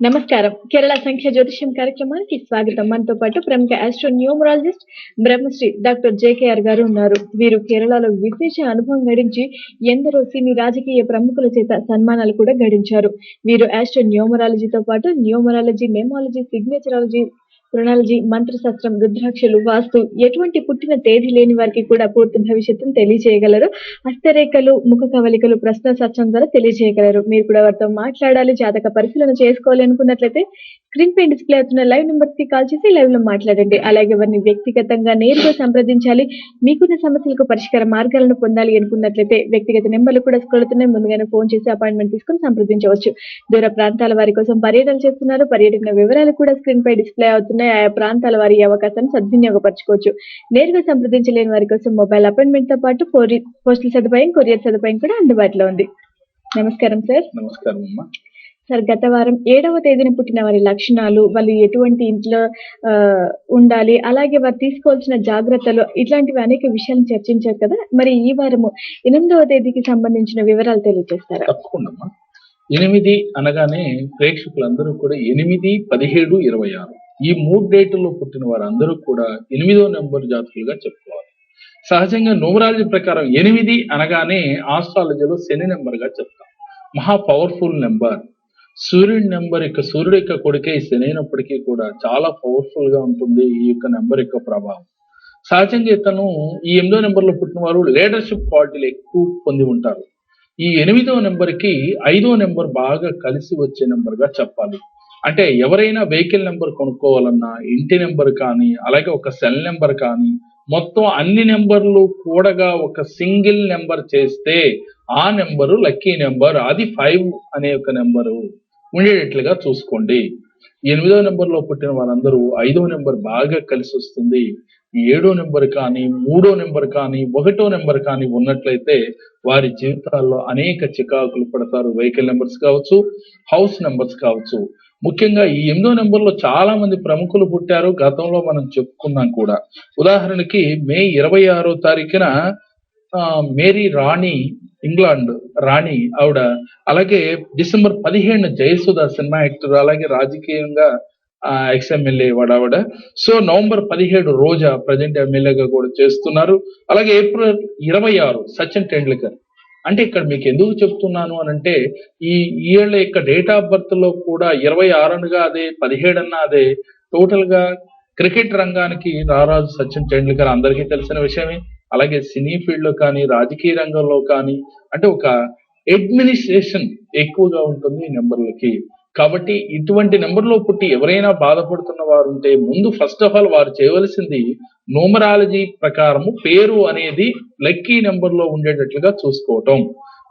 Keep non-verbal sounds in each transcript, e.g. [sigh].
నమస్కారం. కేరళ సంఖ్య జ్యోతిష్యం కార్యక్రమానికి స్వాగతం. మనతో పాటు ప్రముఖ astro numerologist Brahmasri doctor JKR గారు ఉన్నారు. వీరు కేరళలో విశేష అనుభవం గడించి ఎందరో సినీ రాజకీయ ప్రముఖుల చేత సన్మానాలు కూడా గడించారు. వీరు ఆస్ట్రో న్యూమరాలజీతో పాటు న్యూమరాలజీ నెమాలజీ సిగ్నేచరాలజీ కృణాలజీ మంత్రశాస్త్రం రుద్రాక్షలు వాస్తు ఎటువంటి పుట్టిన తేదీ లేని వారికి కూడా పూర్తి భవిష్యత్తును తెలియజేయగలరు. హస్తరేఖలు ముఖ కవలికలు ప్రశ్న శాస్త్రం ద్వారా తెలియజేయగలరు. మీరు కూడా వారితో మాట్లాడాలి జాతక పరిశీలన చేసుకోవాలి అనుకున్నట్లయితే స్క్రీన్ పై డిస్ప్లే అవుతున్న లైవ్ నెంబర్స్కి కాల్ చేసి లైవ్లో మాట్లాడండి. అలాగే వారిని వ్యక్తిగతంగా నేరుగా సంప్రదించాలి మీకున్న సమస్యలకు పరిష్కార మార్గాలను పొందాలి అనుకున్నట్లయితే వ్యక్తిగత నెంబర్లు కూడా స్క్రోల్ అవుతున్నాయి. ముందుగానే ఫోన్ చేసి అపాయింట్మెంట్ తీసుకుని సంప్రదించవచ్చు. దూర ప్రాంతాల వారి కోసం పర్యటన చేస్తున్నారు. పర్యటన వివరాలు కూడా స్క్రీన్ పై డిస్ప్లే అవుతున్నాయి. ఆయా ప్రాంతాల వారి అవకాశాన్ని సద్వినియోగపరచుకోవచ్చు. నేరుగా సంప్రదించలేని వారి కోసం మొబైల్ అపాయింట్మెంట్తో పాటు పోస్టల్ సదుపాయం కొరియర్ సదుపాయం కూడా అందుబాటులో ఉంది. నమస్కారం సార్. నమస్కారం అమ్మా. సార్ గత వారం ఏడవ తేదీన పుట్టిన వారి లక్షణాలు వాళ్ళు ఎటువంటి ఇంట్లో ఆ, ఉండాలి అలాగే వారు తీసుకోవాల్సిన జాగ్రత్తలు ఇట్లాంటివి అనేక విషయాలు చర్చించారు కదా. మరి ఈ వారము ఎనిమిదవ తేదీకి సంబంధించిన వివరాలు తెలియజేస్తారా? తప్పకుండా ఎనిమిది అనగానే ప్రేక్షకులందరూ కూడా ఎనిమిది పదిహేడు ఇరవై ఆరు. ఈ మూడు డేట్లలో పుట్టిన వారందరూ కూడా ఎనిమిదో నెంబర్ జాతకులుగా చెప్పుకోవాలి. సహజంగా న్యూమరాలజీ ప్రకారం ఎనిమిది అనగానే ఆస్ట్రాలజీలో శని నెంబర్గా చెప్తాం. మహా పవర్ఫుల్ నెంబర్. సూర్యుడి నెంబర్ యొక్క సూర్యుడి యొక్క కొడుకే శనైనప్పటికీ కూడా చాలా పవర్ఫుల్గా ఉంటుంది ఈ యొక్క నెంబర్ యొక్క ప్రభావం. సహజంగా ఇతను ఈ ఎనిమిదో నెంబర్లో పుట్టిన వారు లీడర్షిప్ క్వాలిటీలు ఎక్కువ పొంది ఉంటారు. ఈ ఎనిమిదో నెంబర్కి ఐదో నెంబర్ బాగా కలిసి వచ్చే నెంబర్గా చెప్పాలి. అంటే ఎవరైనా వెహికల్ నెంబర్ కొనుక్కోవాలన్నా ఇంటి నెంబర్ కానీ అలాగే ఒక సెల్ నెంబర్ కానీ మొత్తం అన్ని నెంబర్లు కూడగా ఒక సింగిల్ నెంబర్ చేస్తే ఆ నెంబరు లక్కీ నెంబర్ అది ఫైవ్ అనే ఒక నెంబరు. ఉండేటట్లుగా చూసుకోండి. ఎనిమిదో నెంబర్లో పుట్టిన వారందరూ ఐదో నెంబర్ బాగా కలిసి వస్తుంది. ఏడో నెంబర్ కానీ మూడో నెంబర్ కానీ ఒకటో నెంబర్ కానీ ఉన్నట్లయితే వారి జీవితాల్లో అనేక చికాకులు పడతారు. వెహికల్ నెంబర్స్ కావచ్చు హౌస్ నెంబర్స్ కావచ్చు. ముఖ్యంగా ఈ ఎనిమిదో నెంబర్లో చాలా మంది ప్రముఖులు పుట్టారు. గతంలో మనం చెప్పుకున్నాం కూడా. ఉదాహరణకి మే ఇరవై ఆరో తారీఖున ఆ, మేరీ రాణి ఇంగ్లాండ్ రాణి ఆవిడ. అలాగే డిసెంబర్ పదిహేను జయసుధ సినిమా యాక్టర్ అలాగే రాజకీయంగా ఎక్స్ ఎమ్మెల్యే ఆవిడ. సో నవంబర్ పదిహేడు రోజా ప్రజెంట్ ఎమ్మెల్యేగా కూడా చేస్తున్నారు. అలాగే ఏప్రిల్ ఇరవై ఆరు సచిన్ టెండూల్కర్. అంటే ఇక్కడ మీకు ఎందుకు చెప్తున్నాను అని అంటే ఈ ఈళ్ళ యొక్క డేట్ ఆఫ్ బర్త్లో కూడా ఇరవై ఆరునగా అదే పదిహేడు అన్న అదే టోటల్గా క్రికెట్ రంగానికి రారాజు సచిన్ టెండూల్కర్ అందరికీ తెలిసిన విషయమే. అలాగే సినీ ఫీల్డ్లో కానీ రాజకీయ రంగంలో కానీ అంటే ఒక అడ్మినిస్ట్రేషన్ ఎక్కువగా ఉంటుంది ఈ నెంబర్లకి. కాబట్టి ఇటువంటి నెంబర్లో పుట్టి ఎవరైనా బాధపడుతున్న వారు ఉంటే ముందు ఫస్ట్ ఆఫ్ ఆల్ వారు చేయవలసింది నోమరాలజీ ప్రకారము పేరు అనేది లక్కీ నెంబర్లో ఉండేటట్లుగా చూసుకోవటం.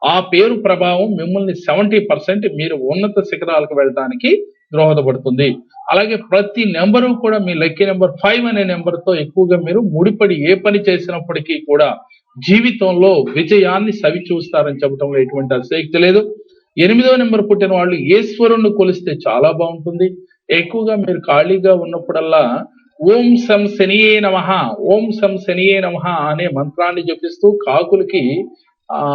ఆ పేరు ప్రభావం మిమ్మల్ని సెవెంటీ పర్సెంట్ మీరు ఉన్నత శిఖరాలకు వెళ్ళడానికి దోహదపడుతుంది అలాగే ప్రతి నెంబరు కూడా మీ లక్కీ నెంబర్ ఫైవ్ అనే నెంబర్తో ఎక్కువగా మీరు ముడిపడి ఏ పని చేసినప్పటికీ కూడా జీవితంలో విజయాన్ని సవి చూస్తారని చెప్పడంలో ఎటువంటి అసక్తి లేదు. ఎనిమిదో నెంబర్ పుట్టిన వాళ్ళు ఈశ్వరుణ్ణి కొలిస్తే చాలా బాగుంటుంది. ఎక్కువగా మీరు ఖాళీగా ఉన్నప్పుడల్లా ఓం సం శనియే నమ ఓం సం శనియే నమ అనే మంత్రాన్ని జపిస్తూ కాకులకి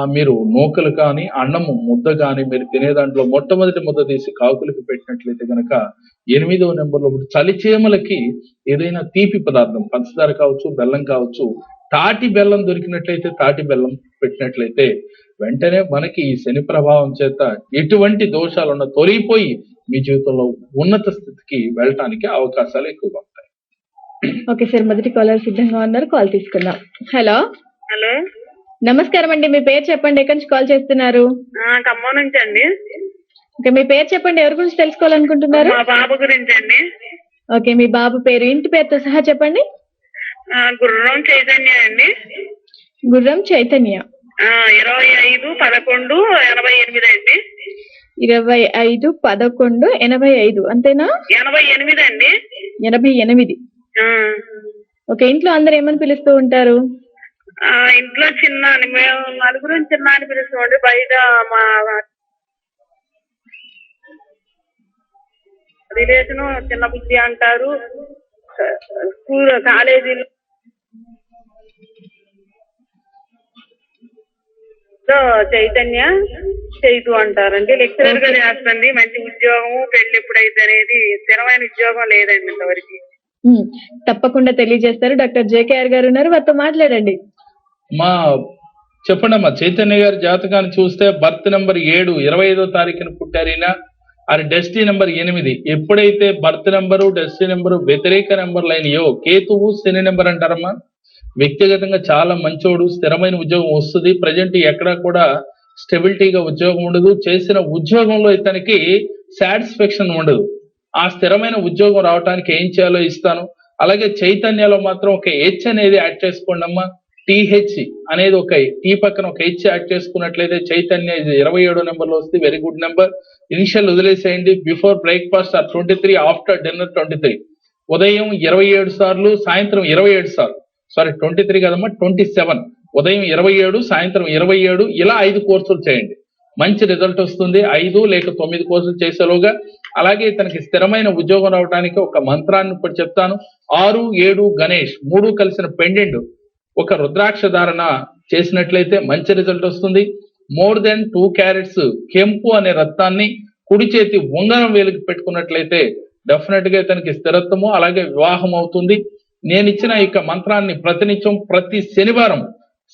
మీరు నూకలు కానీ అన్నము ముద్ద కానీ మీరు తినే దాంట్లో మొట్టమొదటి ముద్ద తీసి కాకులకి పెట్టినట్లయితే గనక ఎనిమిదో నెంబర్లో చలిచేమలకి ఏదైనా తీపి పదార్థం పంచదార కావచ్చు బెల్లం కావచ్చు తాటి బెల్లం దొరికినట్లయితే తాటి బెల్లం పెట్టినట్లయితే వెంటనే మనకి ఈ శని ప్రభావం చేత ఎటువంటి దోషాలున్న తొలగిపోయి మీ జీవితంలో ఉన్నత స్థితికి వెళ్ళటానికి అవకాశాలు ఎక్కువగా ఉంటాయి. ఓకే సార్ మొదటి కాలర్ సిద్ధంగా ఉన్నారు. కాల్ తీసుకుందాం. హలో. హలో. నమస్కారం అండి మీ పేరు చెప్పండి ఎక్కడి నుంచి కాల్ చేస్తున్నారు? ఖమ్మం నుంచి అండి. ఓకే మీ పేరు చెప్పండి ఎవరి గురించి తెలుసుకోవాలనుకుంటున్నారు? మా బాబు గురించి అండి. ఓకే మీ బాబు పేరు ఇంటి పేరుతో సహా చెప్పండి. గుర్రం చైతన్య అండి. గుర్రం చైతన్య. ఇరవై ఐదు పదకొండు ఎనభై ఎనిమిది అండి. ఇరవై ఐదు పదకొండు ఎనభై ఐదు అంతేనా? ఎనభై ఎనిమిది అండి. ఎనభై ఎనిమిది. ఓకే ఇంట్లో అందరు ఏమని పిలుస్తూ ఉంటారు? ఇంట్లో చిన్న మేము నలుగురు చిన్న అని పిలుస్తామండి బయట మా రిలేషన్ చిన్న బుద్ధి అంటారు. స్కూల్ కాలేజీలో చైతన్య చైతు అంటారండి. లెక్చరర్గా చేస్తుంది మంచి ఉద్యోగం పెళ్ళి ఎప్పుడైతే అనేది స్థిరమైన ఉద్యోగం లేదండి ఇంతవరకు. తప్పకుండా తెలియజేస్తారు. డాక్టర్ జేకేఆర్ గారు ఉన్నారు. వారితో మాట్లాడండి. మా చెప్పండి అమ్మా చైతన్య గారి జాతకాన్ని చూస్తే బర్త్ నెంబర్ ఏడు ఇరవై ఐదో తారీఖున పుట్టారైనా అది డెస్టీ నెంబర్ ఎనిమిది. ఎప్పుడైతే బర్త్ నెంబరు డెస్టీ నెంబరు వ్యతిరేక నెంబర్లు అయినాయో కేతువు శని నెంబర్ అంటారమ్మా. వ్యక్తిగతంగా చాలా మంచోడు స్థిరమైన ఉద్యోగం వస్తుంది. ప్రజెంట్ ఎక్కడా కూడా స్టెబిలిటీగా ఉద్యోగం ఉండదు. చేసిన ఉద్యోగంలో ఇతనికి సాటిస్ఫాక్షన్ ఉండదు. ఆ స్థిరమైన ఉద్యోగం రావడానికి ఏం చేయాలో ఇస్తాను. అలాగే చైతన్యలో మాత్రం ఒక హెచ్ అనేది యాడ్ చేసుకోండి అమ్మా టీహెచ్ అనేది ఒక టీ పక్కన ఒక హెచ్ యాడ్ చేసుకున్నట్లయితే చైతన్య ఇరవై ఏడో నెంబర్లో వస్తే వెరీ గుడ్ నెంబర్ ఇనిషియల్ వదిలేసేయండి. Before breakfast or twenty three after dinner twenty three ఉదయం ఇరవై ఏడు సార్లు సాయంత్రం ఇరవై ఏడు సార్లు. సారీ ట్వంటీ త్రీ కదమ్మా ట్వంటీ సెవెన్ ఉదయం ఇరవై ఏడు సాయంత్రం ఇరవై ఏడు ఇలా ఐదు కోర్సులు చేయండి. మంచి రిజల్ట్ వస్తుంది. ఐదు లేక తొమ్మిది కోర్సులు చేసేలోగా. అలాగే తనకి స్థిరమైన ఉద్యోగం రావడానికి ఒక మంత్రాన్ని ఇప్పుడు చెప్తాను. ఆరు ఏడు గణేష్ మూడు కలిసిన పెండెంట్ ఒక రుద్రాక్ష ధారణ చేసినట్లయితే మంచి రిజల్ట్ వస్తుంది. మోర్ దెన్ టూ క్యారెట్స్ కెంపు అనే రత్నాన్ని కుడి చేతి ఉంగరం వేలికి పెట్టుకున్నట్లయితే డెఫినెట్గా ఇతనికి స్థిరత్వము అలాగే వివాహం అవుతుంది. నేను ఇచ్చిన ఈ యొక్క మంత్రాన్ని ప్రతినిత్యం ప్రతి శనివారం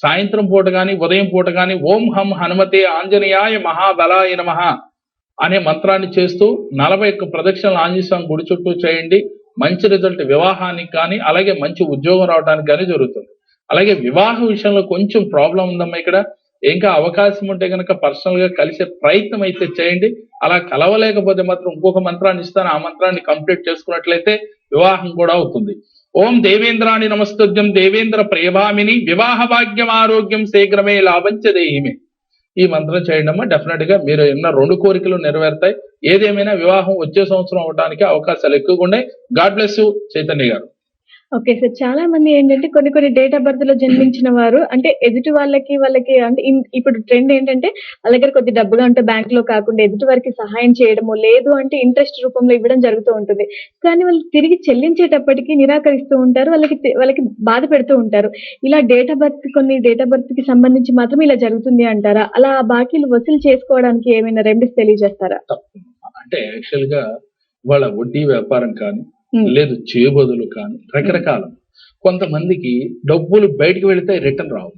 సాయంత్రం పూట గాని ఉదయం పూట గాని ఓం హం హనుమతే ఆంజనేయాయ మహాబలాయ నమః అనే మంత్రాన్ని చేస్తూ నలభై ఒక్క ప్రదక్షిణలు ఆంజనేయ స్వామి గుడి చుట్టూ చేయండి. మంచి రిజల్ట్ వివాహానికి కానీ అలాగే మంచి ఉద్యోగం రావడానికి కానీ జరుగుతుంది. అలాగే వివాహ విషయంలో కొంచెం ప్రాబ్లం ఉందమ్మా ఇక్కడ. ఇంకా అవకాశం ఉంటే కనుక పర్సనల్గా కలిసే ప్రయత్నం అయితే చేయండి. అలా కలవలేకపోతే మాత్రం ఇంకొక మంత్రాన్ని ఇస్తాను. ఆ మంత్రాన్ని కంప్లీట్ చేసుకున్నట్లయితే వివాహం కూడా అవుతుంది. ఓం దేవేంద్రాని నమస్తుద్యం. దేవేంద్ర ప్రేభామిని వివాహ భాగ్యం ఆరోగ్యం శీఘ్రమే లాభంచ దేహిమే. ఈ మంత్రం చేయండి అమ్మా. డెఫినెట్గా మీరు ఎన్న రెండు కోరికలు నెరవేరుతాయి. ఏదేమైనా వివాహం వచ్చే సంవత్సరం అవడానికి అవకాశాలు ఎక్కువగా ఉన్నాయి. గాడ్ బ్లెస్ యూ చైతన్య గారు. ఓకే సార్ చాలా మంది ఏంటంటే కొన్ని కొన్ని డేట్ ఆఫ్ బర్త్లో జన్మించిన వారు అంటే ఎదుటి వాళ్ళకి వాళ్ళకి అంటే ఇప్పుడు ట్రెండ్ ఏంటంటే వాళ్ళ దగ్గర కొద్ది డబ్బుగా ఉంటే బ్యాంక్లో కాకుండా ఎదుటి వారికి సహాయం చేయడము లేదు అంటే ఇంట్రెస్ట్ రూపంలో ఇవ్వడం జరుగుతూ ఉంటుంది. కానీ వాళ్ళు తిరిగి చెల్లించేటప్పటికి నిరాకరిస్తూ ఉంటారు వాళ్ళకి వాళ్ళకి బాధ పెడుతూ ఉంటారు. ఇలా డేట్ ఆఫ్ బర్త్ కొన్ని డేట్ ఆఫ్ బర్త్కి సంబంధించి మాత్రం ఇలా జరుగుతుంది అంటారా? అలా ఆ బాకీలు వసూలు చేసుకోవడానికి ఏమైనా రెమెడీస్ తెలియజేస్తారా? అంటే యాక్చువల్గా వాళ్ళ వడ్డీ వ్యాపారం కానీ లేదు చేబదులు కానీ రకరకాల. కొంతమందికి డబ్బులు బయటికి వెళితే రిటర్న్ రావు.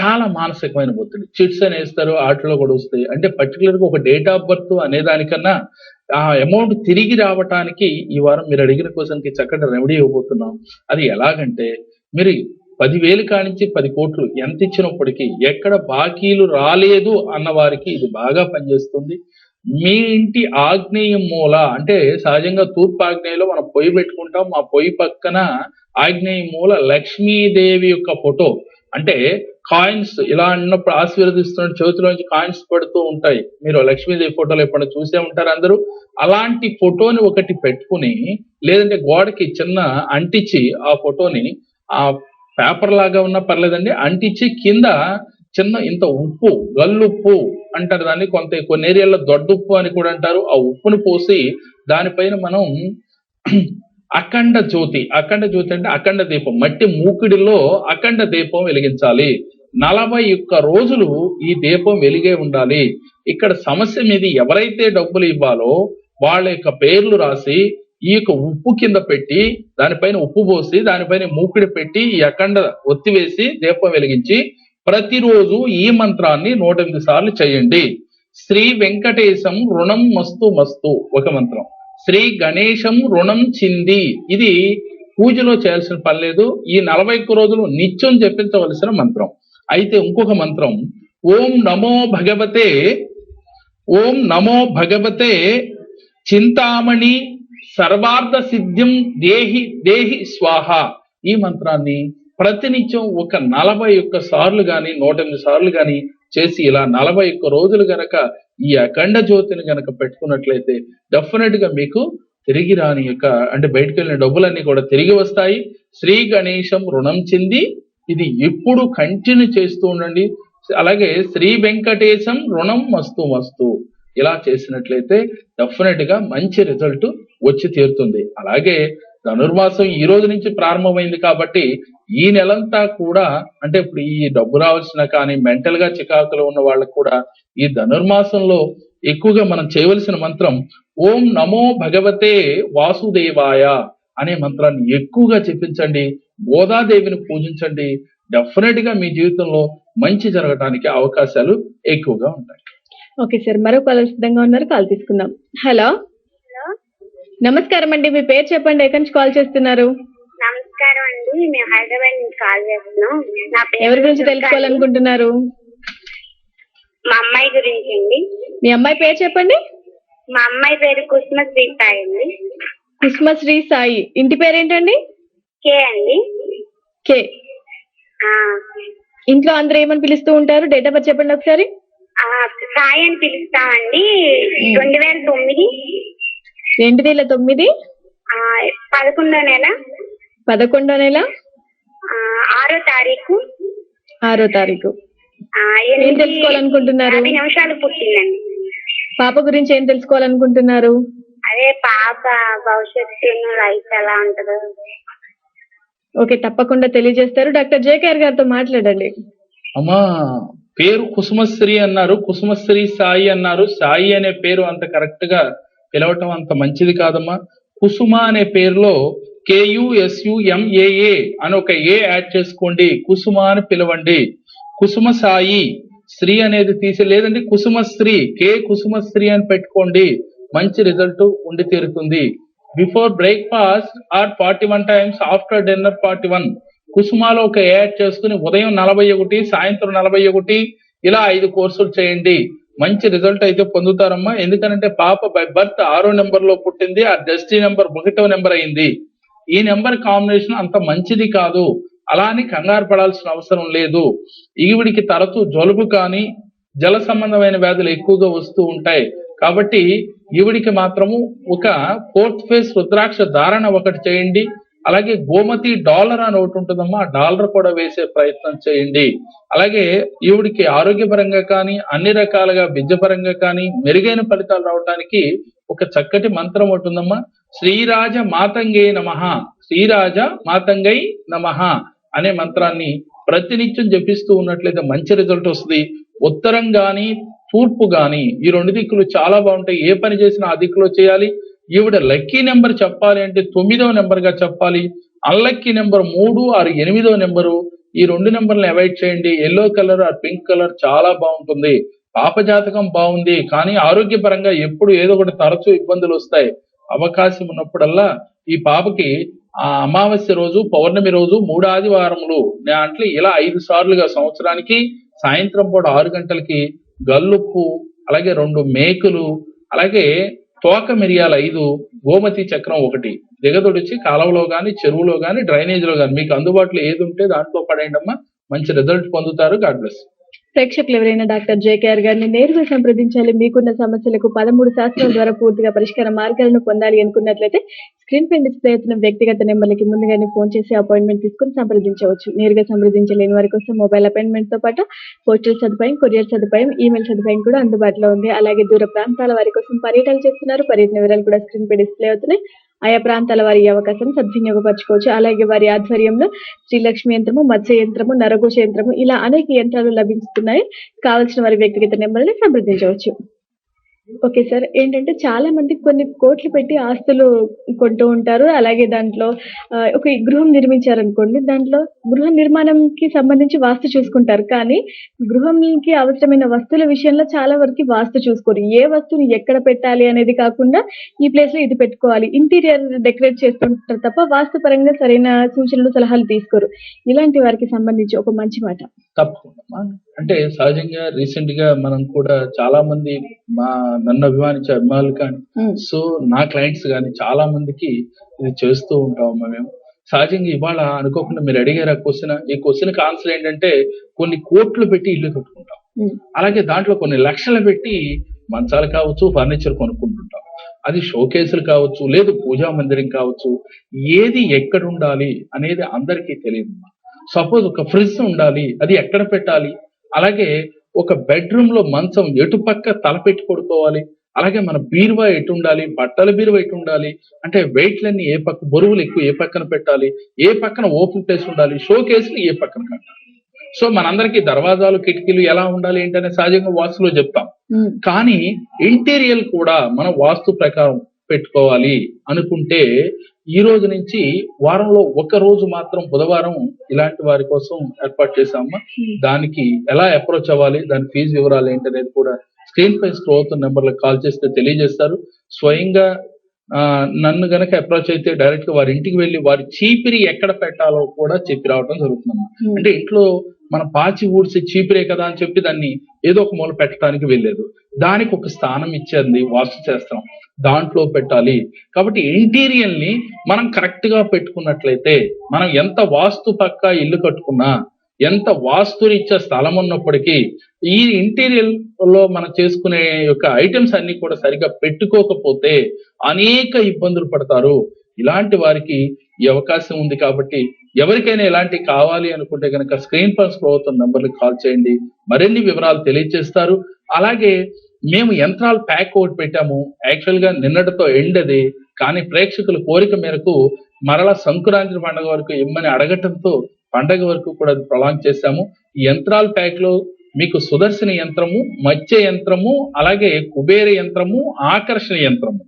చాలా మానసికమైన ఒత్తిడి. చిట్స్ అని వేస్తారు వాటిలో కూడా వస్తాయి. అంటే పర్టికులర్గా ఒక డేట్ ఆఫ్ బర్త్ అనే దానికన్నా ఆ అమౌంట్ తిరిగి రావటానికి ఈ వారం మీరు అడిగిన క్వశ్చన్కి చక్కటి రెమెడీ ఇవ్వబోతున్నాం. అది ఎలాగంటే మీరు పదివేలు కానించి పది కోట్లు ఎంత ఇచ్చినప్పటికీ ఎక్కడ బాకీలు రాలేదు అన్న వారికి ఇది బాగా పనిచేస్తుంది. మీ ఇంటి ఆగ్నేయం మూల అంటే సహజంగా తూర్పు ఆగ్నేయంలో మనం పొయ్యి పెట్టుకుంటాం ఆ పొయ్యి పక్కన ఆగ్నేయం మూల లక్ష్మీదేవి యొక్క ఫోటో. అంటే కాయిన్స్ ఇలా అన్నప్పుడు ఆశీర్వదిస్తున్న చేతిలోంచి కాయిన్స్ పడుతూ ఉంటాయి. మీరు లక్ష్మీదేవి ఫోటోలు ఎప్పుడైనా చూసే ఉంటారు అందరూ? అలాంటి ఫోటోని ఒకటి పెట్టుకుని లేదంటే గోడకి చిన్న అంటించి ఆ ఫోటోని ఆ పేపర్ లాగా ఉన్నా పర్లేదండి అంటించి కింద చిన్న ఇంత ఉప్పు గల్లుప్పు అంటారు దాన్ని. కొంత కొన్ని ఏరియాల్లో దొడ్డుప్పు అని కూడా అంటారు. ఆ ఉప్పును పోసి దానిపైన మనం [clears throat] అఖండ జ్యోతి అఖండ జ్యోతి అంటే అఖండ దీపం. మట్టి మూకిడిలో అఖండ దీపం వెలిగించాలి. నలభై ఒక్క రోజులు ఈ దీపం వెలిగే ఉండాలి. ఇక్కడ సమస్య మీద ఎవరైతే డబ్బులు ఇవ్వాలో వాళ్ళ యొక్క పేర్లు రాసి ఈ యొక్క ఉప్పు కింద పెట్టి దానిపైన ఉప్పు పోసి దానిపైన మూకిడి పెట్టి ఈ అఖండ ఒత్తివేసి దీపం వెలిగించి ప్రతిరోజు ఈ మంత్రాన్ని నూట ఎనిమిది సార్లు చేయండి. శ్రీ వెంకటేశం రుణం మస్తు మస్తు ఒక మంత్రం. శ్రీ గణేశం రుణం చింది. ఇది పూజలో చేయాల్సిన పని లేదు. ఈ నలభై ఒక్క రోజులు నిత్యం జపించవలసిన మంత్రం. అయితే ఇంకొక మంత్రం. ఓం నమో భగవతే ఓం నమో భగవతే చింతామణి సర్వార్థ సిద్ధిం దేహి దేహి స్వాహ. ఈ మంత్రాన్ని ప్రతినిత్యం ఒక నలభై ఒక్క సార్లు కానీ నూట ఎనిమిది సార్లు కానీ చేసి ఇలా నలభై ఒక్క రోజులు గనక ఈ అఖండ జ్యోతిని గనక పెట్టుకున్నట్లయితే డెఫినెట్గా మీకు తిరిగి రాని యొక్క అంటే బయటకు వెళ్ళిన డబ్బులన్నీ కూడా తిరిగి వస్తాయి. శ్రీ గణేశం రుణం చెంది ఇది ఎప్పుడు కంటిన్యూ చేస్తూ ఉండండి. అలాగే శ్రీ వెంకటేశం రుణం మస్తు మస్తు ఇలా చేసినట్లయితే డెఫినెట్గా మంచి రిజల్ట్ వచ్చి తీరుతుంది. అలాగే ధనుర్మాసం ఈ రోజు నుంచి ప్రారంభమైంది కాబట్టి ఈ నెలంతా కూడా అంటే ఇప్పుడు ఈ డబ్బు రావాల్సిన కానీ మెంటల్గా చికాకులు ఉన్న వాళ్ళకు కూడా ఈ ధనుర్మాసంలో ఎక్కువగా మనం చేయవలసిన మంత్రం ఓం నమో భగవతే వాసుదేవాయ అనే మంత్రాన్ని ఎక్కువగా చెప్పించండి గోదాదేవిని పూజించండి. డెఫినెట్గా మీ జీవితంలో మంచి జరగడానికి అవకాశాలు ఎక్కువగా ఉంటాయి. ఓకే సార్ మరో కాలర్ సిద్ధంగా ఉన్నారు. కాల్ తీసుకుందాం. హలో నమస్కారం అండి మీ పేరు చెప్పండి ఎక్కడి నుంచి కాల్ చేస్తున్నారు? నమస్కారం అండి మేము హైదరాబాద్ నుంచి కాల్ చేస్తున్నాం. నా పేరు ఎవరి గురించి తెలుసుకోవాలనుకుంటున్నారు? మా అమ్మాయి గురించి అండి. మీ అమ్మాయి పేరు చెప్పండి? మా అమ్మాయి పేరు కుసుమ శ్రీతాయి అండి. కుస్మశ్రీ సాయి ఇంటి పేరు ఏంటండి కే అండి. కే. ఆ, ఇంట్లో అందరూ ఏమని పిలుస్తూ ఉంటారు? డేట్ ఆఫ్ బర్త్ చెప్పండి ఒకసారి. ఆ, సాయి అని పిలుస్తామండి. రెండు వేల తొమ్మిది. రెండు వేల తొమ్మిది పదకొండో నెల. పదకొండో నెల? ఆరో తారీఖు. ఆరో తారీఖు. ఏం తెలుసుకోవాలనుకుంటున్నారు? నిమిషాలు పుట్టిందండి. పాప గురించి ఏం తెలుసుకోవాలనుకుంటున్నారు? అదే పాప భవిష్యత్తు లైఫ్ ఎలా ఉంటుందో. ఓకే తప్పకుండా తెలియజేస్తారు. డాక్టర్ జేకేఆర్ గారితో మాట్లాడండి. అమ్మా పేరు కుసుమశ్రీ అన్నారు. కుసుమశ్రీ సాయి అన్నారు. సాయి అనే పేరు అంత కరెక్ట్గా పిలవటం అంత మంచిది కాదమ్మా. కుసుమ అనే పేరులో కేయుఎస్యుఎంఏఏ అని ఒక ఏ యాడ్ చేసుకోండి. కుసుమ అని పిలవండి. కుసుమ సాయి స్త్రీ అనేది తీసి లేదండి కుసుమశ్రీ కే స్త్రీ అని పెట్టుకోండి. మంచి రిజల్ట్ ఉండి తీరుతుంది. Before breakfast or forty one times after dinner forty one. కుసుమాలో ఒక యాడ్ చేసుకుని ఉదయం నలభై ఒకటి సాయంత్రం నలభై ఒకటి ఇలా ఐదు కోర్సులు చేయండి. మంచి రిజల్ట్ అయితే పొందుతారమ్మా. ఎందుకంటే పాప బై బర్త్ ఆరో నెంబర్లో పుట్టింది ఆ డెస్టీ నెంబర్ ఒకటో నెంబర్ అయింది. ఈ నెంబర్ కాంబినేషన్ అంత మంచిది కాదు. అలా అని కంగారు పడాల్సిన అవసరం లేదు. ఈవిడికి తరచూ జలుబు కానీ జల సంబంధమైన వ్యాధులు ఎక్కువగా వస్తూ ఉంటాయి. కాబట్టి ఈవిడికి మాత్రము ఒక ఫోర్త్ ఫేస్ రుద్రాక్ష ధారణ ఒకటి చేయండి. అలాగే గోమతి డాలర్ అని ఒకటి ఉంటుందమ్మా డాలర్ కూడా వేసే ప్రయత్నం చేయండి. అలాగే ఈవిడికి ఆరోగ్యపరంగా కానీ అన్ని రకాలుగా విద్యపరంగా కానీ మెరుగైన ఫలితాలు రావడానికి ఒక చక్కటి మంత్రం ఒకటి ఉందమ్మా. శ్రీరాజ మాతంగై నమ శ్రీరాజ మాతంగై నమ అనే మంత్రాన్ని ప్రతినిత్యం జపిస్తూ ఉన్నట్లయితే మంచి రిజల్ట్ వస్తుంది. ఉత్తరం గాని తూర్పు గాని ఈ రెండు దిక్కులు చాలా బాగుంటాయి. ఏ పని చేసినా ఆ దిక్కులో చేయాలి. ఈవిడ లక్కీ నెంబర్ చెప్పాలి అంటే తొమ్మిదవ నెంబర్గా చెప్పాలి. అన్లక్కీ నెంబర్ మూడు ఆరు ఎనిమిదో నెంబరు. ఈ రెండు నెంబర్లను అవాయిడ్ చేయండి. Yellow colour or pink colour చాలా బాగుంటుంది. పాప జాతకం బాగుంది. కానీ ఆరోగ్యపరంగా ఎప్పుడు ఏదో ఒకటి తరచూ ఇబ్బందులు వస్తాయి. అవకాశం ఉన్నప్పుడల్లా ఈ పాపకి ఆ అమావాస్య రోజు పౌర్ణమి రోజు మూడు ఆదివారములు. అంటే ఇలా ఐదు సార్లుగా సంవత్సరానికి సాయంత్రం పూట ఆరు గంటలకి గల్లుప్పు అలాగే రెండు మేకులు అలాగే తోక మిరియాలు ఐదు గోమతి చక్రం ఒకటి. దిగదొడిచి కాలవలో గాని చెరువులో గాని డ్రైనేజ్లో గాని మీకు అందుబాటులో ఏది ఉంటే దాంట్లో పడేయండి అమ్మా మంచి రిజల్ట్ పొందుతారు. గాడ్ బ్లెస్ ప్రేక్షకులు ఎవరైనా డాక్టర్ జేకేఆర్ గారిని నేరుగా సంప్రదించాలి మీకున్న సమస్యలకు పదమూడు శాస్త్రాల ద్వారా పూర్తిగా పరిష్కార మార్గాలను పొందాలి అనుకున్నట్లయితే స్క్రీన్ పై డిస్ప్లే అవుతున్న వ్యక్తిగత నెంబర్లకి ముందుగానే ఫోన్ చేసి అపాయింట్మెంట్ తీసుకుని సంప్రదించవచ్చు. నేరుగా సంప్రదించలేని వారి కోసం మొబైల్ అపాయింట్మెంట్తో పాటు పోస్టల్ సదుపాయం కొరియర్ సదుపాయం ఈమెయిల్ సదుపాయం కూడా అందుబాటులో ఉంది. అలాగే దూర ప్రాంతాల వారి కోసం పర్యటనలు చేస్తున్నారు. పర్యటన వివరాలు కూడా స్క్రీన్ పై డిస్ప్లే అవుతున్నాయి. ఆయా ప్రాంతాల వారి అవకాశాన్ని అవకాశం సద్వినియోగపరచుకోవచ్చు. అలాగే వారి ఆధ్వర్యంలో శ్రీలక్ష్మి యంత్రము మత్స్య యంత్రము నరఘోష యంత్రము ఇలా అనేక యంత్రాలు లభిస్తున్నాయి. కావలసిన వారి వ్యక్తిగత నెంబర్ని సంప్రదించవచ్చు. Okay sir. ఏంటంటే చాలా మంది కొన్ని కోట్లు పెట్టి ఆస్తులు కొంటూ ఉంటారు. అలాగే దాంట్లో ఒక గృహం నిర్మించారనుకోండి దాంట్లో గృహ నిర్మాణంకి సంబంధించి వాస్తు చూసుకుంటారు. కానీ గృహంకి అవసరమైన వస్తువుల విషయంలో చాలా వరకు వాస్తు చూసుకోరు. ఏ వస్తువుని ఎక్కడ పెట్టాలి అనేది కాకుండా ఈ ప్లేస్లో ఇది పెట్టుకోవాలి. ఇంటీరియర్ డెకరేట్ చేస్తుంటారు తప్ప వాస్తు పరంగా సరైన సూచనలు సలహాలు తీసుకోరు. ఇలాంటి వారికి సంబంధించి ఒక మంచి మాట. తప్పకుండా. అంటే సహజంగా రీసెంట్గా మనం కూడా చాలా మంది మా నన్ను అభిమానించే అభిమానులు కానీ సో నా క్లయింట్స్ కానీ చాలా మందికి ఇది చేస్తూ ఉంటాం మేము. సహజంగా ఇవాళ అనుకోకుండా మీరు అడిగారు ఆ క్వశ్చన్ ఈ క్వశ్చన్ ఆన్సర్ ఏంటంటే కొన్ని కోట్లు పెట్టి ఇల్లు కట్టుకుంటాం. ఉమ్. అలాగే దాంట్లో కొన్ని లక్షలు పెట్టి మంచాలు కావచ్చు ఫర్నిచర్ కొనుక్కుంటుంటాం. అది షోకేసులు కావచ్చు లేదు పూజా మందిరం కావచ్చు ఏది ఎక్కడ ఉండాలి అనేది అందరికీ తెలియదు సపోజ్ ఒక ఫ్రిడ్జ్ ఉండాలి అది ఎక్కడ పెట్టాలి? అలాగే ఒక బెడ్రూమ్లో మంచం ఎటు పక్క తల పెట్టి పడుకోవాలి అలాగే మన బీరువా ఎటు ఉండాలి బట్టల బీరువా ఎటు ఉండాలి అంటే వెయిట్లన్నీ ఏ పక్క బరువులు ఎక్కువ ఏ పక్కన పెట్టాలి ఏ పక్కన ఓపెన్ ప్లేస్ ఉండాలి షో కేసులు ఏ పక్కన కట్టాలి. సో మనందరికీ దర్వాజాలు కిటికీలు ఎలా ఉండాలి ఏంటనే సహజంగా వాస్తులో చెప్తాం. కానీ ఇంటీరియల్ కూడా మన వాస్తు ప్రకారం పెట్టుకోవాలి అనుకుంటే ఈ రోజు నుంచి వారంలో ఒక రోజు మాత్రం బుధవారం ఇలాంటి వారి కోసం ఏర్పాటు చేశామా. దానికి ఎలా అప్రోచ్ అవ్వాలి దాని ఫీజు వివరాలు ఏంటనేది కూడా స్క్రీన్ పై స్క్రోల్ అవుతున్న నెంబర్లకు కాల్ చేస్తే తెలియజేస్తారు. స్వయంగా నన్ను గనక అప్రోచ్ అయితే డైరెక్ట్గా వారి ఇంటికి వెళ్ళి వారి చీపిరి ఎక్కడ పెట్టాలో కూడా చెప్పి రావడం జరుగుతుంది ఉమ్. అంటే ఇంట్లో మనం పాచి ఊడ్చి చీపిరే కదా అని చెప్పి దాన్ని ఏదో ఒక మూల పెట్టడానికి వెళ్ళలేదు దానికి ఒక స్థానం ఇచ్చేది వాస్తు చేస్తాం దాంట్లో పెట్టాలి. కాబట్టి ఇంటీరియల్ని మనం కరెక్ట్గా పెట్టుకున్నట్లయితే మనం ఎంత వాస్తు పక్క ఇల్లు కట్టుకున్నా ఎంత వాస్తురీత్యా స్థలం ఉన్నప్పటికీ ఈ ఇంటీరియర్లో మనం చేసుకునే యొక్క ఐటమ్స్ అన్ని కూడా సరిగా పెట్టుకోకపోతే అనేక ఇబ్బందులు పడతారు. ఇలాంటి వారికి ఈ అవకాశం ఉంది కాబట్టి ఎవరికైనా ఇలాంటి కావాలి అనుకుంటే కనుక స్క్రీన్ పర్స్ ప్రభుత్వం నంబర్లకు కాల్ చేయండి. మరిన్ని వివరాలు తెలియజేస్తారు. అలాగే మేము యంత్రాలు ప్యాక్ ఒకటి పెట్టాము. యాక్చువల్గా నిన్నటితో ఎండ్ అది. కానీ ప్రేక్షకుల కోరిక మేరకు మరలా సంక్రాంతి పండుగ వరకు ఇమ్మని అడగటంతో పండగ వరకు కూడా అది ప్రొలాంగ్ చేశాము. ఈ యంత్రాల ప్యాక్లో మీకు సుదర్శన యంత్రము మత్స్య యంత్రము అలాగే కుబేర యంత్రము ఆకర్షణ యంత్రము.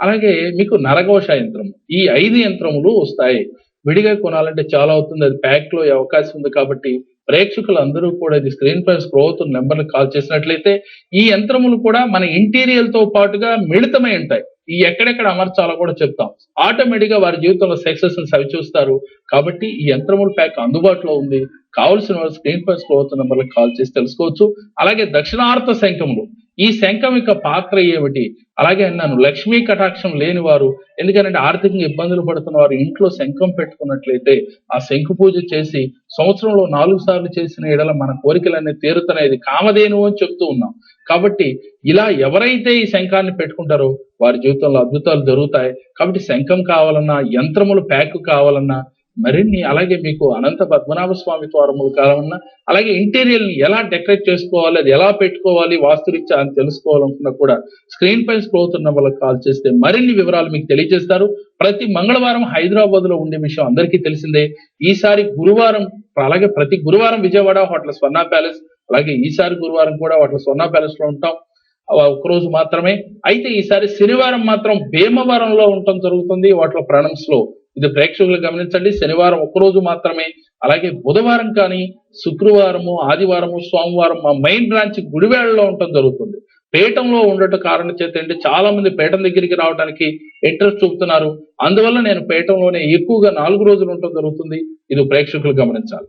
అలాగే మీకు నరఘోష యంత్రం ఈ ఐదు యంత్రములు వస్తాయి. విడిగా కొనాలంటే చాలా అవుతుంది. అది ప్యాక్లో అవకాశం ఉంది కాబట్టి ప్రేక్షకులు అందరూ కూడా ఇది స్క్రీన్ పై స్క్రో అవుతున్న నెంబర్లు కాల్ చేసినట్లయితే ఈ యంత్రములు కూడా మన ఇంటీరియర్తో పాటుగా మిళితమై ఉంటాయి. ఈ ఎక్కడెక్కడ అమర్చాలో కూడా చెప్తాం. ఆటోమేటిక్గా వారి జీవితంలో సక్సెస్ సవి చూస్తారు. కాబట్టి ఈ యంత్రముల ప్యాక్ అందుబాటులో ఉంది. కావలసిన వారు స్క్రీన్ పై స్క్రో అవుతున్న నెంబర్లకు కాల్ చేసి తెలుసుకోవచ్చు. అలాగే దక్షిణార్థ శంఖములు. ఈ శంఖం యొక్క పాత్ర ఏమిటి? అలాగే అన్నాను లక్ష్మీ కటాక్షం లేని వారు ఎందుకంటే ఆర్థికంగా ఇబ్బందులు పడుతున్న వారు ఇంట్లో శంఖం పెట్టుకున్నట్లయితే ఆ శంఖు పూజ చేసి సంవత్సరంలో నాలుగు సార్లు చేసిన ఎడల మన కోరికలన్నీ తీరుతున్నాయి కామధేను అని చెప్తూ ఉన్నాం. కాబట్టి ఇలా ఎవరైతే ఈ శంఖాన్ని పెట్టుకుంటారో వారి జీవితంలో అద్భుతాలు జరుగుతాయి. కాబట్టి శంఖం కావాలన్నా యంత్రములు ప్యాక్ కావాలన్నా మరిన్ని అలాగే మీకు అనంత పద్మనాభ స్వామి ద్వారములు కావాలన్నా అలాగే ఇంటీరియర్ని ఎలా డెకరేట్ చేసుకోవాలి అది ఎలా పెట్టుకోవాలి వాస్తురీత్యా అని తెలుసుకోవాలనుకున్నా కూడా స్క్రీన్ పై స్క్రోతున్న వాళ్ళకి కాల్ చేస్తే మరిన్ని వివరాలు మీకు తెలియజేస్తారు. ప్రతి మంగళవారం హైదరాబాద్లో ఉండే విషయం అందరికీ తెలిసిందే. ఈసారి గురువారం అలాగే ప్రతి గురువారం విజయవాడ హోటల్ స్వర్ణ ప్యాలెస్ అలాగే ఈసారి గురువారం కూడా హోటల్ స్వర్ణ ప్యాలెస్లో ఉంటాం ఒకరోజు మాత్రమే. అయితే ఈసారి శనివారం మాత్రం భీమవరంలో ఉండటం జరుగుతుంది. వాటిలో ప్రణమ్స్లో ఇది ప్రేక్షకులు గమనించండి. శనివారం ఒక రోజు మాత్రమే అలాగే బుధవారం కానీ శుక్రవారము ఆదివారము సోమవారం మా మెయిన్ బ్రాంచ్ గుడివాడలో ఉండటం జరుగుతుంది. పేటంలో ఉండటం కారణం చేత అంటే చాలా మంది పేటం దగ్గరికి రావడానికి ఇంట్రెస్ట్ చూపుతున్నారు. అందువల్ల నేను పేటంలోనే ఎక్కువగా నాలుగు రోజులు ఉండటం జరుగుతుంది. ఇది ప్రేక్షకులు గమనించాలి.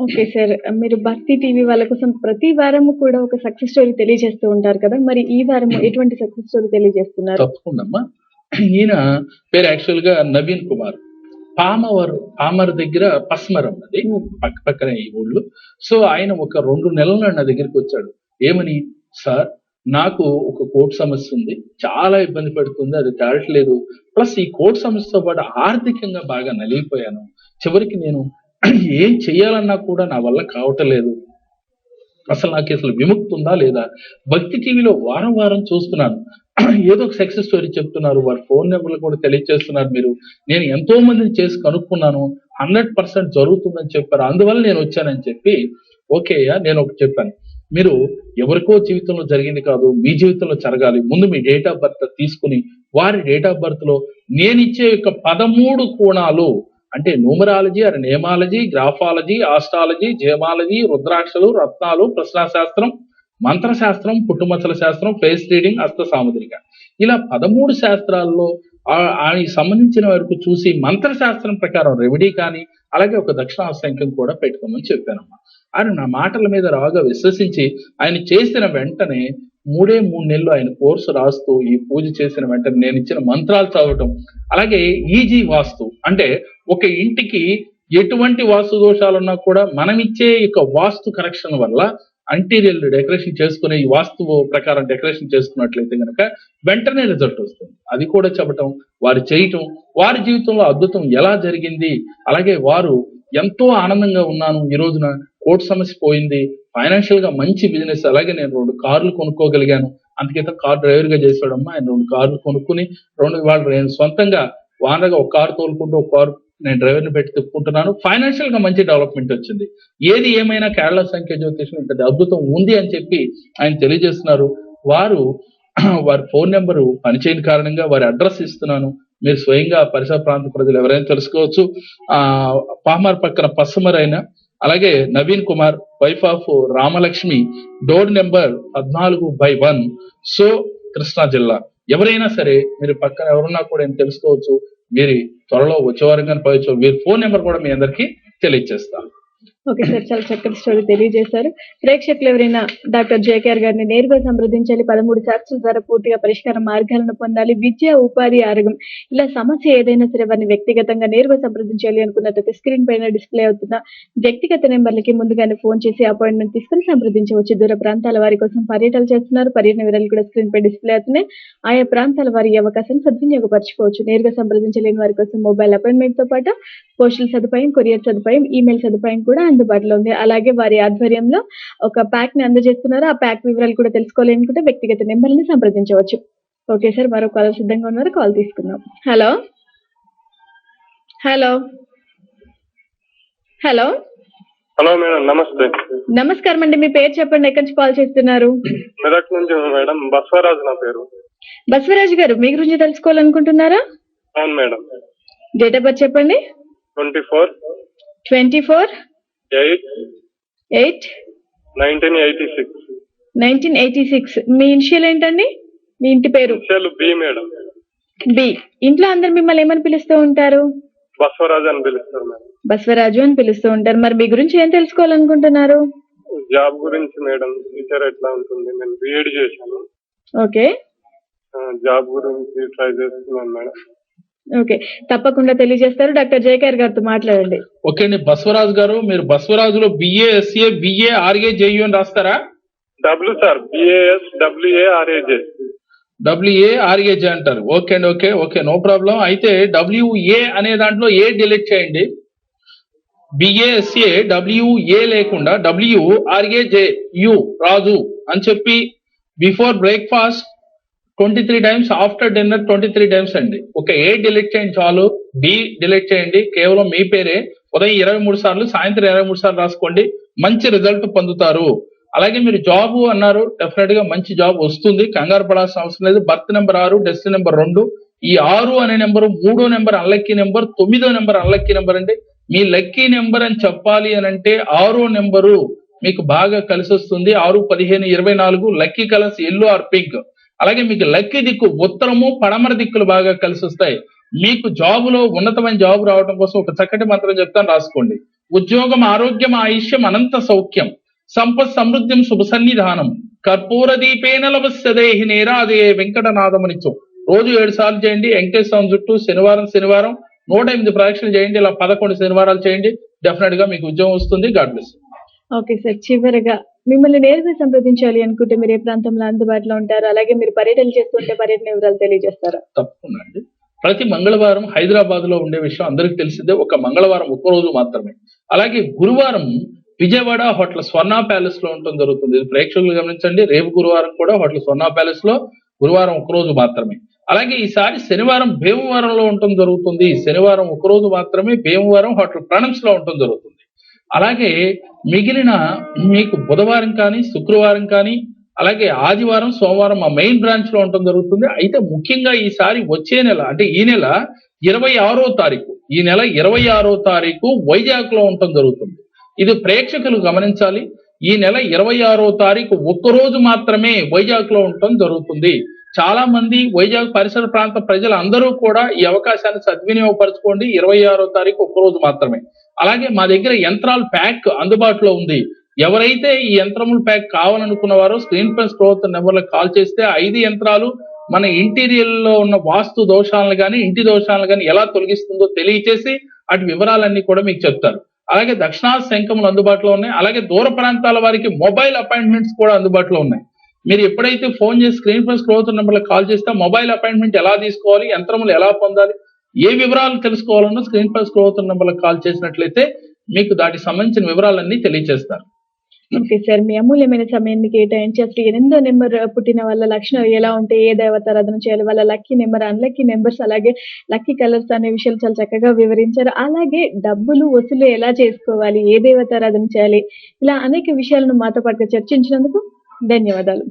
Okay sir. మీరు భక్తి టీవీ వాళ్ళ కోసం ప్రతి వారం కూడా ఒక సక్సెస్ స్టోరీ తెలియజేస్తూ ఉంటారు కదా. మరి ఈ వారం [clears throat] ఎటువంటి సక్సెస్ స్టోరీ తెలియజేస్తున్నారు? తప్పకుండా ఈయన పేరు యాక్చువల్గా నవీన్ కుమార్. పామవర్ పామర్ దగ్గర పస్మరం అది ఉమ్, పక్క పక్కనే ఈ ఊళ్ళు. సో ఆయన ఒక రెండు నెలలు నా దగ్గరికి వచ్చాడు. ఏమని? సార్ నాకు ఒక కోర్టు సమస్య ఉంది. చాలా ఇబ్బంది పెడుతుంది. అది తేడట్లేదు ప్లస్ ఈ కోర్టు సమస్యతో పాటు ఆర్థికంగా బాగా నలిగిపోయాను. చివరికి నేను [clears throat] ఏం చెయ్యాలన్నా కూడా నా వల్ల కావటం లేదు. అసలు నాకు అసలు విముక్తి ఉందా లేదా? భక్తి టీవీలో వారం వారం చూస్తున్నాను. [clears throat] ఏదో ఒక సక్సెస్ స్టోరీ చెప్తున్నారు. వారి ఫోన్ నెంబర్లు కూడా తెలియజేస్తున్నారు మీరు. నేను ఎంతో మందిని చేసి కనుక్కున్నాను. హండ్రెడ్ పర్సెంట్ జరుగుతుందని చెప్పారు. అందువల్ల నేను వచ్చానని చెప్పి ఓకే నేను ఒకటి చెప్పాను. మీరు ఎవరికో జీవితంలో జరిగింది కాదు మీ జీవితంలో జరగాలి. ముందు మీ డేట్ ఆఫ్ బర్త్ తీసుకుని వారి డేట్ ఆఫ్ బర్త్లో నేను ఇచ్చే యొక్క పదమూడు కోణాలు అంటే numerology and nameology graphology astrology gemmology రుద్రాక్షలు రత్నాలు ప్రశ్నాశాస్త్రం మంత్రశాస్త్రం పుట్టుమచ్చల శాస్త్రం ఫేస్ రీడింగ్ హస్త సాముద్రిక. ఇలా పదమూడు శాస్త్రాల్లో ఆ- ఆయనకి సంబంధించిన వరకు చూసి మంత్రశాస్త్రం ప్రకారం రెమెడీ కానీ అలాగే ఒక దక్షిణ సంఖ్యం కూడా పెట్టుకోమని చెప్పానమ్మా. ఆయన నా మాటల మీద రాగా విశ్వసించి ఆయన చేసిన వెంటనే మూడే మూడు నెలలు ఆయన కోర్సు రాస్తూ ఈ పూజ చేసిన వెంటనే నేను ఇచ్చిన మంత్రాలు చదవటం అలాగే ఈజీ వాస్తు అంటే ఒక ఇంటికి ఎటువంటి వాస్తు దోషాలున్నా కూడా మనం ఇచ్చే యొక్క వాస్తు కరెక్షన్ వల్ల అంటీరియల్ డెకరేషన్ చేసుకునే ఈ వాస్తువు ప్రకారం డెకరేషన్ చేసుకున్నట్లయితే కనుక వెంటనే రిజల్ట్ వస్తుంది. అది కూడా చెప్పటం వారు చేయటం వారి జీవితంలో అద్భుతం ఎలా జరిగింది అలాగే వారు ఎంతో ఆనందంగా ఉన్నాను ఈ రోజున కోర్టు సమస్య పోయింది ఫైనాన్షియల్గా మంచి బిజినెస్ అలాగే నేను రెండు కార్లు కొనుక్కోగలిగాను అందుకైతే కార్ డ్రైవర్గా చేశాడమ్మా ఆయన రెండు కార్లు కొనుక్కుని రెండు వాళ్ళు నేను సొంతంగా వానగా ఒక కారు తోలుకుంటూ ఒక కారు నేను డ్రైవర్ని పెట్టి తిప్పుకుంటున్నాను. ఫైనాన్షియల్గా మంచి డెవలప్మెంట్ వచ్చింది. ఏది ఏమైనా కేరళ సంఖ్య జ్యోతిషం ఉంటుంది అద్భుతం ఉంది అని చెప్పి ఆయన తెలియజేస్తున్నారు. వారు [clears throat] వారి ఫోన్ నెంబరు పనిచేయని కారణంగా వారి అడ్రస్ ఇస్తున్నాను. మీరు స్వయంగా పరిసర ప్రాంత ప్రజలు ఎవరైనా తెలుసుకోవచ్చు. ఆ పామర్ పక్కన పశ్చిమరైన అలాగే Naveen Kumar wife of Ramalakshmi door number పద్నాలుగు బై వన్ సో కృష్ణా జిల్లా. ఎవరైనా సరే మీరు పక్కన ఎవరున్నా కూడా తెలుసుకోవచ్చు. మీరు త్వరలో వచ్చేవారు కానీ పోయచ్చు వీరి ఫోన్ నెంబర్ కూడా మీ అందరికీ తెలియజేస్తాను ఓకే సార్ చాలా చక్కటి స్టోరీ తెలియజేశారు. ప్రేక్షకులు ఎవరైనా డాక్టర్ జేకేఆర్ గారిని నేరుగా సంప్రదించాలి పదమూడు చర్చల ద్వారా పూర్తిగా పరిష్కార మార్గాలను పొందాలి విద్య ఉపాధి ఆరోగ్యం ఇలా సమస్య ఏదైనా సరే వారిని వ్యక్తిగతంగా నేరుగా సంప్రదించాలి అనుకున్నట్లయితే స్క్రీన్ పైన డిస్ప్లే అవుతున్న వ్యక్తిగత నెంబర్లకి ముందుగానే ఫోన్ చేసి అపాయింట్మెంట్ తీసుకుని సంప్రదించవచ్చు. దూర ప్రాంతాల వారి కోసం పర్యటనలు చేస్తున్నారు. పర్యటన వివరాలు కూడా స్క్రీన్ పై డిస్ప్లే అవుతున్నాయి. ఆయా ప్రాంతాల వారి అవకాశం సద్వినియోగపరచుకోవచ్చు. నేరుగా సంప్రదించలేని వారి కోసం మొబైల్ అపాయింట్మెంట్తో పాటు పోస్టల్ సదుపాయం కొరియర్ సదుపాయం ఈమెయిల్ సదుపాయం కూడా అందుబాటులో ఉంది. అలాగే వారి ఆధ్వర్యంలో ఒక ప్యాక్ని అందజేస్తున్నారు. ఆ ప్యాక్ వివరాలు కూడా తెలుసుకోవాలనుకుంటే వ్యక్తిగత నెంబర్ని సంప్రదించవచ్చు. ఓకే సార్ మరో కాల్ సిద్ధంగా ఉన్నారు కాల్ తీసుకుందాం. Hello? Hello? Hello? Hello madam నమస్తే. నమస్కారం అండి మీ పేరు చెప్పండి ఎక్కడి నుంచి కాల్ చేస్తున్నారు? మెదక్ నుంచి మేడం బస్వరాజు నా పేరు. బసవరాజు గారు మీ గురించి తెలుసుకోవాలనుకుంటున్నారా? అవును మేడం. డేట్ ఆఫ్ బర్త్ చెప్పండి. Twenty four. Twenty four. Eight eight? Nineteen eighty six. Nineteen eighty six. మీ ఇనిషియల్ ఏంటండి? మీ ఇంటి పేరు? Initial B madam. బి. ఇంట్లో అందరు మిమ్మల్ని ఏమని పిలుస్తూ ఉంటారు? బస్వరాజు అని పిలుస్తారు మేడం. బసవరాజు అని పిలుస్తూ ఉంటారు. మరి మీ గురించి ఏం తెలుసుకోవాలనుకుంటున్నారు? జాబ్ గురించి మేడం. ఫ్యూచర్ ఎట్లా ఉంటుంది? నేను బిఎడ్ చేశాను. ఓకే. జాబ్ గురించి ట్రై చేస్తున్నాను మేడం. ఓకే. తప్పకుండా తెలియజేస్తారు. డాక్టర్ జయకేర్ గారితో మాట్లాడండి. ఓకే అండి. బసవరాజు గారు మీరు బసవరాజులో B A S A B A R A J U అని రాస్తారా? W sir B A S W A R A J W A R A J అంటారు. ఓకే అండి ఓకే ఓకే నో ప్రాబ్లం. అయితే W A అనే దాంట్లో A delete చేయండి. B A S A W A లేకుండా W R A J U Raju అని చెప్పి before breakfast twenty three times after dinner twenty three times అండి. ఒక ఏ డిలీట్ చేయండి చాలు బి డిలీట్ చేయండి కేవలం మీ పేరే ఉదయం ఇరవై మూడు సార్లు సాయంత్రం ఇరవై మూడు సార్లు రాసుకోండి మంచి రిజల్ట్ పొందుతారు. అలాగే మీరు జాబ్ అన్నారు డెఫినెట్గా మంచి జాబ్ వస్తుంది కంగారు పడాల్సిన అవసరం లేదు. బర్త్ నెంబర్ ఆరు డెస్ట్ నెంబర్ రెండు ఈ ఆరు అనే నెంబర్ మూడో నెంబర్ అన్లక్కీ నెంబర్ తొమ్మిదో నెంబర్ అన్లక్కీ నెంబర్ అండి. మీ లక్కీ నెంబర్ అని చెప్పాలి అని అంటే ఆరో నెంబరు మీకు బాగా కలిసి వస్తుంది ఆరు పదిహేను ఇరవై నాలుగు lucky colours yellow or pink అలాగే మీకు లక్కీ దిక్కు ఉత్తరము పడమర దిక్కులు బాగా కలిసి వస్తాయి. మీకు జాబులో ఉన్నతమైన జాబ్ రావడం కోసం ఒక చక్కటి మంత్రం చెప్తాను రాసుకోండి. ఉద్యోగం ఆరోగ్యం ఆయుష్యం అనంత సౌఖ్యం. సంపత్ సమృద్ధి శుభ సన్నిధానం. కర్పూర దీపేన లవస్యదేహి నేరాదే వెంకటనాథమనిచ్చు రోజు ఏడు సార్లు చేయండి వెంకటేశ్వర స్వామి చుట్టూ శనివారం శనివారం. నూట ఎనిమిది ప్రదక్షిణలు చేయండి ఇలా పదకొండు శనివారాలు చేయండి. డెఫినెట్గా మీకు ఉద్యోగం వస్తుంది. గాడ్ బ్లెస్ ఓకే సార్ చివరిగా మిమ్మల్ని నేరుగా సంప్రదించాలి అనుకుంటే మీరు ఏ ప్రాంతంలో అందుబాటులో ఉంటారు అలాగే మీరు పర్యటన చేస్తుంటే పర్యటన వివరాలు తెలియజేస్తారా? తప్పకుండా అండి. ప్రతి మంగళవారం హైదరాబాద్లో ఉండే విషయం అందరికీ తెలిసిందే. ఒక మంగళవారం ఒక్క రోజు మాత్రమే. అలాగే గురువారం విజయవాడ హోటల్ స్వర్ణ ప్యాలెస్లో ఉండటం జరుగుతుంది. ఇది ప్రేక్షకులు గమనించండి. రేపు గురువారం కూడా హోటల్ స్వర్ణ ప్యాలెస్లో గురువారం ఒక రోజు మాత్రమే. అలాగే ఈసారి శనివారం భీమవరంలో ఉండటం జరుగుతుంది. శనివారం ఒక రోజు మాత్రమే భీమవరం హోటల్ ప్రణమ్స్లో ఉండటం జరుగుతుంది. అలాగే మిగిలిన మీకు బుధవారం కానీ శుక్రవారం కానీ అలాగే ఆదివారం సోమవారం మా మెయిన్ బ్రాంచ్లో ఉండటం జరుగుతుంది. అయితే ముఖ్యంగా ఈసారి వచ్చే నెల అంటే ఈ నెల ఇరవై ఆరో తారీఖు ఈ నెల ఇరవై ఆరో తారీఖు వైజాగ్లో ఉండటం జరుగుతుంది. ఇది ప్రేక్షకులు గమనించాలి. ఈ నెల ఇరవై ఆరో తారీఖు ఒక్క రోజు మాత్రమే వైజాగ్లో ఉండటం జరుగుతుంది. చాలా మంది వైజాగ్ పరిసర ప్రాంత ప్రజలు అందరూ కూడా ఈ అవకాశాన్ని సద్వినియోగపరచుకోండి. ఇరవై ఆరో తారీఖు ఒక్క రోజు మాత్రమే. అలాగే మా దగ్గర యంత్రాలు ప్యాక్ అందుబాటులో ఉంది. ఎవరైతే ఈ యంత్రములు ప్యాక్ కావాలనుకున్న వారో స్క్రీన్ పై స్క్రోత్ నెంబర్లకు కాల్ చేస్తే ఐదు యంత్రాలు మన ఇంటీరియర్లో ఉన్న వాస్తు దోషాలను కానీ ఇంటి దోషాలను కానీ ఎలా తొలగిస్తుందో తెలియచేసి అటు వివరాలన్నీ కూడా మీకు చెప్తారు. అలాగే దక్షిణా శంఖములు అందుబాటులో ఉన్నాయి. అలాగే దూర ప్రాంతాల వారికి మొబైల్ అపాయింట్మెంట్స్ కూడా అందుబాటులో ఉన్నాయి. మీరు ఎప్పుడైతే ఫోన్ చేసి స్క్రీన్ పై స్క్రోత్ నెంబర్లకు కాల్ చేస్తే మొబైల్ అపాయింట్మెంట్ ఎలా తీసుకోవాలి యంత్రములు ఎలా పొందాలి ఏ వివరాలు తెలుసుకోవాలన్నా స్క్రీన్ పై స్క్రోత్ నెంబర్లకు కాల్ చేసినట్లయితే మీకు దానికి సంబంధించిన వివరాలన్నీ తెలియజేస్తారు ఓకే సార్ మీ అమూల్యమైన సమయాన్ని కేటాయించి అసలు ఎనిమిదో నెంబర్ పుట్టిన వాళ్ళ లక్షణాలు ఎలా ఉంటే ఏ దేవతారాధన చేయాలి వాళ్ళ లక్కీ నెంబర్ అన్లక్కీ నెంబర్స్ అలాగే లక్కీ కలర్స్ అనే విషయాలు చాలా చక్కగా వివరించారు. అలాగే డబ్బులు వసూలు ఎలా చేసుకోవాలి ఏ దేవతారాధన చేయాలి ఇలా అనేక విషయాలను మాతో పాటుగా చర్చించినందుకు ధన్యవాదాలు.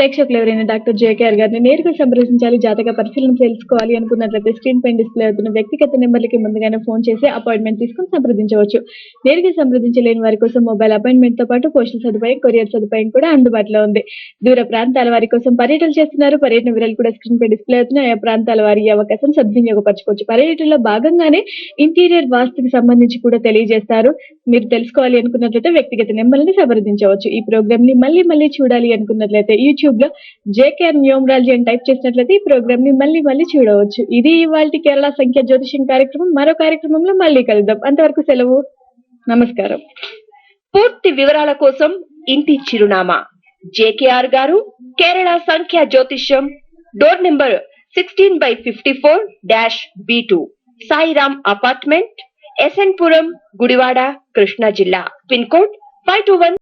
ప్రేక్షకులు ఎవరైనా డాక్టర్ జేకేఆర్ గారిని నేరుగా సంప్రదించాలి జాతక పరిశీలన తెలుసుకోవాలి అనుకున్నట్లయితే స్క్రీన్ పైన డిస్ప్లే అవుతున్న వ్యక్తిగత నెంబర్లకి ముందుగానే ఫోన్ చేసి అపాయింట్మెంట్ తీసుకుని సంప్రదించవచ్చు. నేరుగా సంప్రదించలేని వారి కోసం మొబైల్ అపాయింట్మెంట్తో పాటు పోస్టల్ సదుపాయం కొరియర్ సదుపాయం కూడా అందుబాటులో ఉంది. దూర ప్రాంతాల వారి కోసం పర్యటన చేస్తున్నారు. పర్యటన వివరాలు కూడా స్క్రీన్ పై డిస్ప్లే అవుతున్నాయి. ఆయా ప్రాంతాల వారి అవకాశం సద్వినియోగపరచుకోవచ్చు. పర్యటనలో భాగంగానే ఇంటీరియర్ వాస్తుకి సంబంధించి కూడా తెలియజేస్తారు. మీరు తెలుసుకోవాలి అనుకున్నట్లయితే వ్యక్తిగత నెంబర్ని సంప్రదించవచ్చు. ఈ ప్రోగ్రామ్ని మళ్ళీ మళ్ళీ చూడాలి అనుకున్నట్లయితే యూట్యూబ్ లో జేకేఆర్ న్యూమరాలజీ అని టైప్ చేసినట్లయితే ఈ ప్రోగ్రామ్ని మళ్ళీ మళ్ళీ చూడవచ్చు. ఇది ఇవాళ కేరళ సంఖ్య జ్యోతిషం కార్యక్రమం. మరో కార్యక్రమంలో మళ్ళీ కలుద్దాం. అంతవరకు సెలవు. నమస్కారం. పూర్తి వివరాల కోసం ఇంటి చిరునామా. జేకేఆర్ గారు కేరళ సంఖ్య జ్యోతిష్యం door number sixteen by fifty four dash B two. Sairam apartment SN Puram Gudivada Krishna జిల్లా. Pin code five two one